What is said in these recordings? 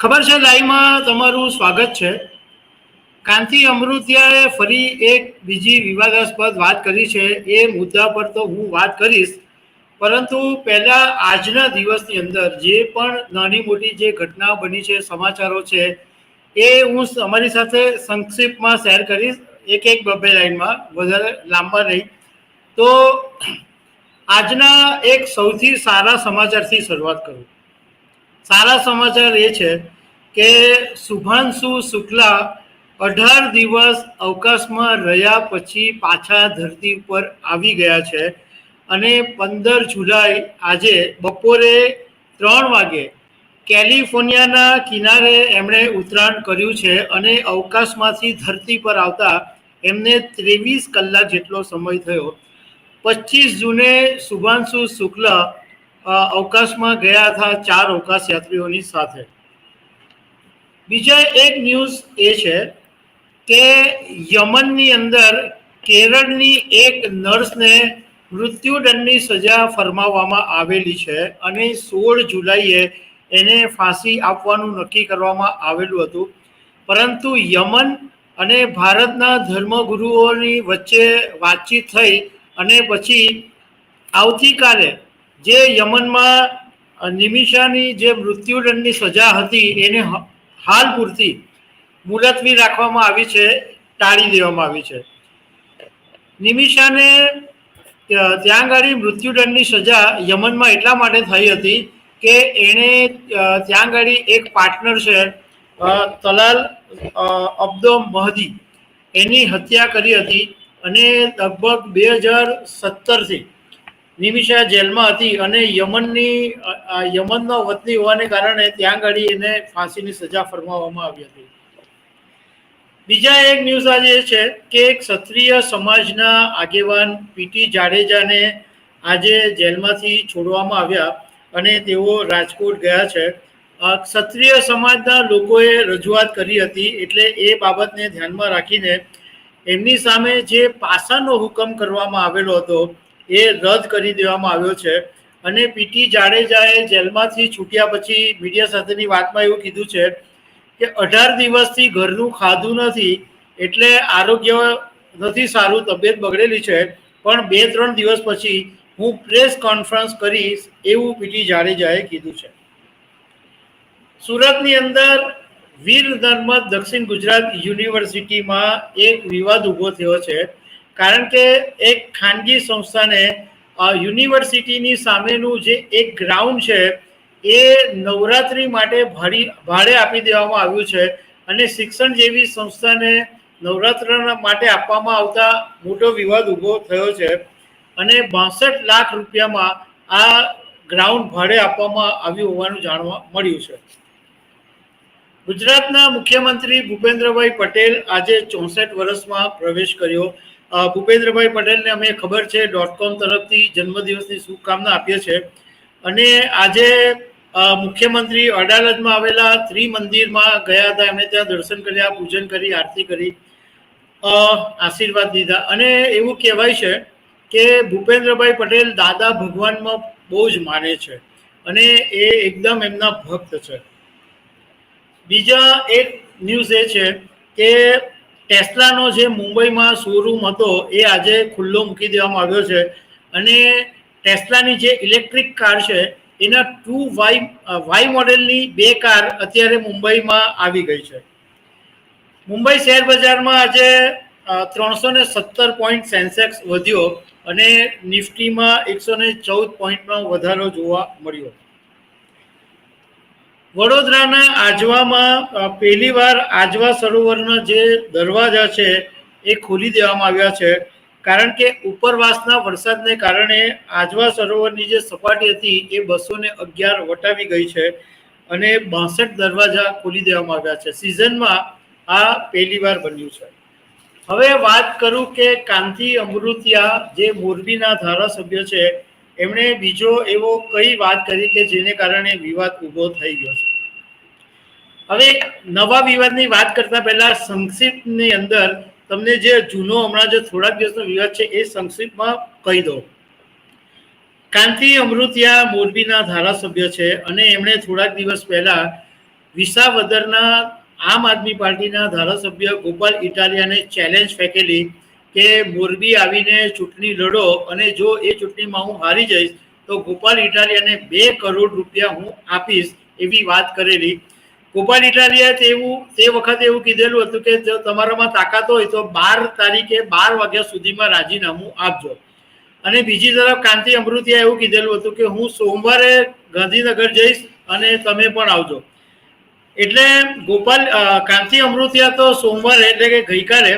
ખબર છે, લાઈવમાં તમારું સ્વાગત છે. કાંતિ અમૃતિયાએ ફરી એક બીજી વિવાદાસ્પદ વાત કરી છે. એ મુદ્દા પર તો હું વાત કરીશ. પરંતુ પહેલા આજના દિવસની અંદર જે પણ નાની મોટી જે ઘટનાઓ બની છે, સમાચારો છે, એ હું અમારી સાથે સંક્ષિપ્તમાં શેર કરીશ. એક એક બબે લાઈનમાં વધારે લાંબા નહીં. તો આજના એક સૌથી સારા સમાચારથી શરૂઆત કરું. સારા સમાચાર એ છે કે શુભાંશુ શુક્લા અઢાર દિવસ અવકાશમાં રહ્યા પછી પાછા ધરતી ઉપર આવી ગયા છે અને પંદર જુલાઈ આજે બપોરે ત્રણ વાગે કેલિફોર્નિયાના કિનારે એમણે ઉતરાણ કર્યું છે અને અવકાશમાંથી ધરતી પર આવતા એમને ત્રેવીસ કલાક જેટલો સમય થયો. પચીસ જૂને શુભાંશુ શુક્લ અવકાશમાં ગયા હતા ચાર અવકાશ યાત્રીઓની સાથે. બીજા એક ન્યૂઝ એ છે કે યમનની અંદર કેરળની એક નર્સને મૃત્યુદંડની સજા ફરમાવવામાં આવેલી છે અને સોળ જુલાઈએ એને ફાંસી આપવાનું નક્કી કરવામાં આવેલું હતું. પરંતુ યમન અને ભારતના ધર્મગુરુઓની વચ્ચે વાતચીત થઈ અને પછી આવતીકાલે જે યમનમાં નિમિષાની જે મૃત્યુદંડની સજા હતી, એને હાલ પૂરતી મુલતવી રાખવામાં આવી છે, ટાળી દેવામાં આવી છે. નિમિષાને ત્યાં આગળ મૃત્યુદંડની સજા યમનમાં એટલા માટે થઈ હતી કે એણે ત્યાં આગળ એક પાર્ટનર છે તલાલ અબ્દો મહદી. એની હત્યા કરી હતી અને લગભગ બે હજાર સત્તરથી નિમિષા જેલમાં હતી અને યમનની યમનનો વતની હોવાને કારણે ત્યાં આગળ એને ફાંસીની સજા ફરમાવવામાં આવી હતી. બીજા એક ન્યૂઝ આજે છે કે ક્ષત્રિય સમાજના આગેવાન પીટી જાડેજાને આજે જેલમાંથી છોડવામાં આવ્યા અને તેઓ રાજકોટ ગયા છે. ક્ષત્રિય સમાજના લોકોએ રજૂઆત કરી હતી એટલે એ બાબતને ધ્યાનમાં રાખીને એમની સામે જે પાસાનો હુકમ કરવામાં આવેલો હતો એ રદ કરી દેવામાં આવ્યો છે. અને પીટી જાડેજાએ જેલમાંથી છૂટ્યા પછી મીડિયા સાથેની વાતમાં એવું કીધું છે કે અઢાર દિવસથી ઘરનું ખાધું નથી એટલે આરોગ્ય નથી સારું, તબિયત બગડેલી છે. પણ બે ત્રણ દિવસ પછી હું પ્રેસ કોન્ફરન્સ કરીશ એવું પીટી જાડેજાએ કીધું છે. સુરતની અંદર વીર નર્મદ દક્ષિણ ગુજરાત યુનિવર્સિટીમાં એક વિવાદ ઊભો થયો છે. કારણ કે એક ખાનગી સંસ્થાને યુનિવર્સિટીની સામેનું જે એક ગ્રાઉન્ડ છે, એ નવરાત્રિ માટે ભાડી ભાડે આપી દેવામાં આવ્યું છે અને શિક્ષણ જેવી સંસ્થાને નવરાત્રના માટે આપવામાં આવતા મોટો વિવાદ ઊભો થયો છે અને બાસઠ લાખ રૂપિયામાં આ ગ્રાઉન્ડ ભાડે આપવામાં આવ્યું હોવાનું જાણવા મળ્યું છે. ગુજરાતના મુખ્યમંત્રી ભૂપેન્દ્રભાઈ પટેલ આજે ચોસઠ વર્ષમાં પ્રવેશ કર્યો ભૂપેન્દ્રભાઈ પટેલને અમે ખબર છે ડોટ કોમ તરફથી જન્મદિવસની શુભકામના આપીએ છીએ. અને આજે મુખ્યમંત્રી અડાલજમાં આવેલા ત્રિમંદિરમાં ગયા હતા. એમણે ત્યાં દર્શન કર્યા, પૂજન કરી, આરતી કરી આશીર્વાદ દીધા અને એવું કહેવાય છે કે ભૂપેન્દ્રભાઈ પટેલ દાદા ભગવાનમાં બહુ જ માને છે અને એ એકદમ એમના ભક્ત છે. બીજા એક ન્યૂઝ એ છે કે ટેસ્લાનો જે મુંબઈમાં શોરૂમ હતો, એ આજે ખુલ્લો મૂકી દેવામાં આવ્યો છે. અને ટેસ્લાની જે ઇલેક્ટ્રિક કાર છે, એના ટુ વાય વાય મોડેલની બે કાર અત્યારે મુંબઈમાં આવી ગઈ છે. મુંબઈ શેર બજારમાં આજે ત્રણસો ને સત્તર પોઈન્ટ સેન્સેક્સ વધ્યો અને નિફ્ટીમાં એકસો ને ચૌદ પોઈન્ટનો વધારો જોવા મળ્યો. વડોદરાના આજવામાં પહેલીવાર આજવા સરોવરના જે દરવાજા છે, એ ખોલી દેવામાં આવ્યા છે. કારણ કે ઉપરવાસના વરસાદને કારણે આજવા સરોવરની જે સપાટી હતી, એ બસો ને અગિયાર વટાવી ગઈ છે અને બાસઠ દરવાજા ખોલી દેવામાં આવ્યા છે. સિઝનમાં આ પહેલીવાર બન્યું છે. હવે વાત કરું કે કાંતિ અમૃતિયા જે મોરબીના ધારાસભ્ય છે, એમણે બીજો એવો કઈ વાત કરી કે જેને કારણે વિવાદ ઊભો થઈ ગયો છે? હવે નવા વિવાદની વાત કરતા પહેલા સંક્ષિપ્તની અંદર તમને જે જૂનો હમણાં જે થોડાક દિવસનો વિવાદ છે એ સંક્ષિપ્તમાં કહી દો કાંતિ અમૃતિયા મોરબીના ધારાસભ્ય છે અને એમણે થોડાક દિવસ પહેલા વિસાવદરના આમ આદમી પાર્ટીના ધારાસભ્ય ગોપાલ ઇટાલિયાને ચેલેન્જ ફેંકેલી કે મોરબી આવીને ચૂંટણી લડો અને જો એ ચૂંટણીમાં હું હારી જઈશ તો ગોપાલ ઇટાલિયાને બે કરોડ રૂપિયા હું આપીશ એવી વાત કરેલી. ગોપાલ ઇટાલિયા તેવું તે વખતે એવું કીધેલું હતું કે જો તમારામાં તાકાત હોય તો બાર તારીખે બાર વાગ્યા સુધીમાં રાજીનામું આપજો. અને બીજી તરફ કાંતિ અમૃતિયા એવું કીધેલું હતું કે હું સોમવારે ગાંધીનગર જઈશ અને તમે પણ આવજો. એટલે ગોપાલ કાંતિ અમૃતિયા તો સોમવારે એટલે કે ગઈકાલે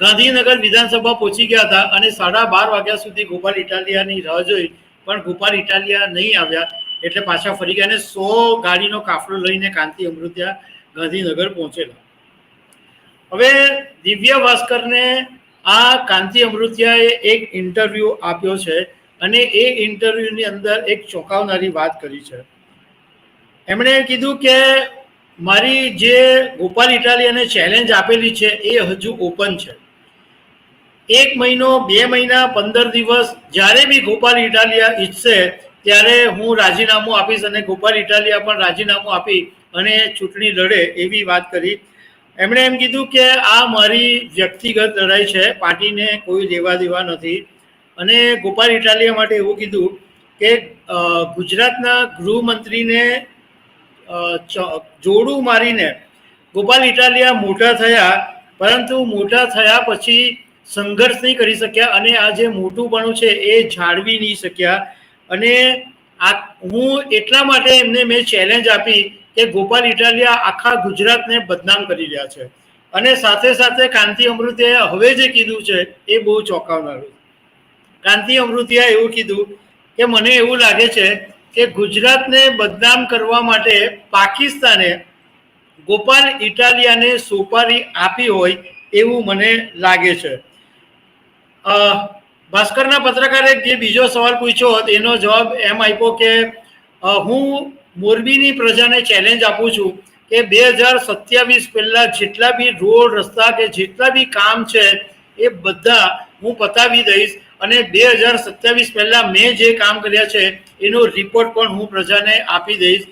ગાંધીનગર વિધાનસભા પહોંચી ગયા હતા અને સાડા બાર વાગ્યા સુધી ગોપાલ ઇટાલિયાની રાહ જોઈ પણ ગોપાલ ઇટાલિયા નહીં આવ્યા. એટલે પાછા ફરી ગયા અને સો ગાડીનો કાફલો લઈને કાંતિ અમૃત્યા ગાંધીનગર પહોંચેલા. હવે દિવ્ય ભાસ્કરને આ કાંતિ અમૃત્યાએ એક ઇન્ટરવ્યૂ આપ્યો છે અને એ ઇન્ટરવ્યૂની અંદર એક ચોંકાવનારી વાત કરી છે. એમણે કીધું કે મારી જે ગોપાલ ઇટાલિયાને ચેલેન્જ આપેલી છે એ હજુ ઓપન છે. એક મહિનો, બે મહિના, પંદર દિવસ જ્યારે બી ગોપાલ ઇટાલિયા ઈચ્છશે ત્યારે હું રાજીનામું આપીશ અને ગોપાલ ઇટાલિયા પણ રાજીનામું આપી અને ચૂંટણી લડે એવી વાત કરી. એમણે એમ કીધું કે આ મારી વ્યક્તિગત લડાઈ છે, પાર્ટીને કોઈ લેવા દેવા નથી. અને ગોપાલ ઇટાલિયા માટે એવું કીધું કે ગુજરાતના ગૃહમંત્રીને જોડું મારીને ગોપાલ ઇટાલિયા મોટા થયા, પરંતુ મોટા થયા પછી સંઘર્ષ નહીં કરી શક્યા અને આ જે મોટું પણ છે એ જાળવી નહીં શક્યા. અને આ હું એટલા માટે એમને મેં ચેલેન્જ આપી કે ગોપાલ ઇટાલિયા આખા ગુજરાતને બદનામ કરી રહ્યા છે. અને સાથે સાથે કાંતિ અમૃતિયાએ હવે જે કીધું છે એ બહુ ચોંકાવનારું કાંતિ અમૃતિયાએ એવું કીધું કે મને એવું લાગે છે કે ગુજરાતને બદનામ કરવા માટે પાકિસ્તાને ગોપાલ ઇટાલિયાને સોપારી આપી હોય એવું મને લાગે છે. ભાસ્કરના પત્રકારે જે બીજો સવાલ પૂછ્યો હતો, એનો જવાબ એમ આપ્યો કે હું મોરબીની પ્રજાને ચેલેન્જ આપું છું કે બે હજાર સત્યાવીસ પહેલાં જેટલા બી રોડ, રસ્તા કે જેટલા બી કામ છે, એ બધા હું પતાવી દઈશ અને બે હજાર સત્યાવીસ પહેલાં મેં જે કામ કર્યા છે, એનો રિપોર્ટ પણ હું પ્રજાને આપી દઈશ.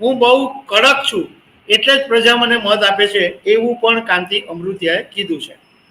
હું બહુ કડક છું, એટલે જ પ્રજા મને મત આપે છે, એવું પણ કાંતિ અમૃતિયાએ કીધું છે.